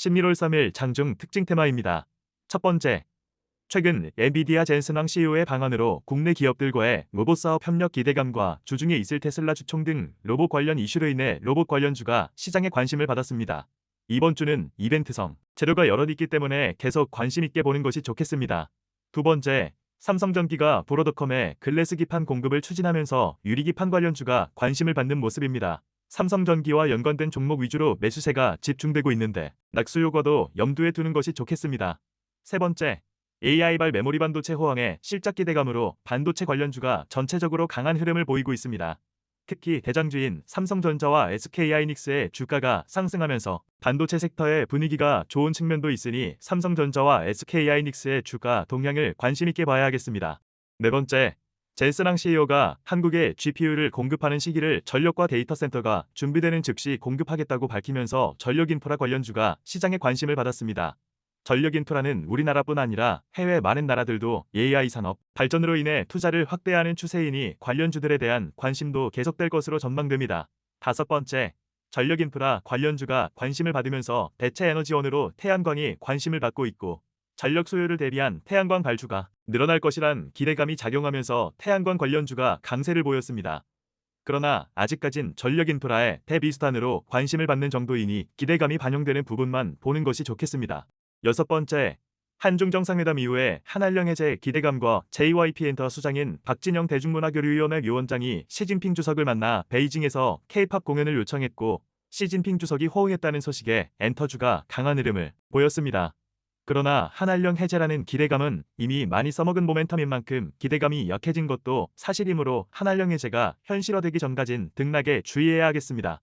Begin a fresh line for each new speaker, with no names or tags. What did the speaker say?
11월 3일 장중 특징 테마입니다. 첫 번째, 최근 엔비디아 젠슨왕 CEO의 방안으로 국내 기업들과의 로봇 사업 협력 기대감과 주중에 있을 테슬라 주총 등 로봇 관련 이슈로 인해 로봇 관련주가 시장에 관심을 받았습니다. 이번 주는 이벤트성, 재료가 여럿 있기 때문에 계속 관심 있게 보는 것이 좋겠습니다. 두 번째, 삼성전기가 브로드컴에 글래스 기판 공급을 추진하면서 유리 기판 관련주가 관심을 받는 모습입니다. 삼성전기와 연관된 종목 위주로 매수세가 집중되고 있는데 낙수 요거도 염두에 두는 것이 좋겠습니다. 세 번째, AI발 메모리 반도체 호황에 실적 기대감으로 반도체 관련주가 전체적으로 강한 흐름을 보이고 있습니다. 특히 대장주인 삼성전자와 SK하이닉스의 주가가 상승하면서 반도체 섹터의 분위기가 좋은 측면도 있으니 삼성전자와 SK하이닉스의 주가 동향을 관심 있게 봐야 하겠습니다. 네 번째, 젠스랑 CEO가 한국에 GPU를 공급하는 시기를 전력과 데이터 센터가 준비되는 즉시 공급하겠다고 밝히면서 전력 인프라 관련주가 시장에 관심을 받았습니다. 전력 인프라는 우리나라뿐 아니라 해외 많은 나라들도 AI 산업 발전으로 인해 투자를 확대하는 추세이니 관련주들에 대한 관심도 계속될 것으로 전망됩니다. 다섯 번째, 전력 인프라 관련주가 관심을 받으면서 대체 에너지원으로 태양광이 관심을 받고 있고 전력 소요를 대비한 태양광 발주가 늘어날 것이란 기대감이 작용하면서 태양광 관련주가 강세를 보였습니다. 그러나 아직까진 전력 인프라의 대비수단으로 관심을 받는 정도이니 기대감이 반영되는 부분만 보는 것이 좋겠습니다. 여섯 번째, 한중 정상회담 이후에 한한령 해제 기대감과 JYP 엔터 수장인 박진영 대중문화교류위원회 위원장이 시진핑 주석을 만나 베이징에서 K-팝 공연을 요청했고 시진핑 주석이 호응했다는 소식에 엔터주가 강한 흐름을 보였습니다. 그러나 한한령 해제라는 기대감은 이미 많이 써먹은 모멘텀인 만큼 기대감이 약해진 것도 사실이므로 한한령 해제가 현실화되기 전까진 등락에 주의해야 하겠습니다.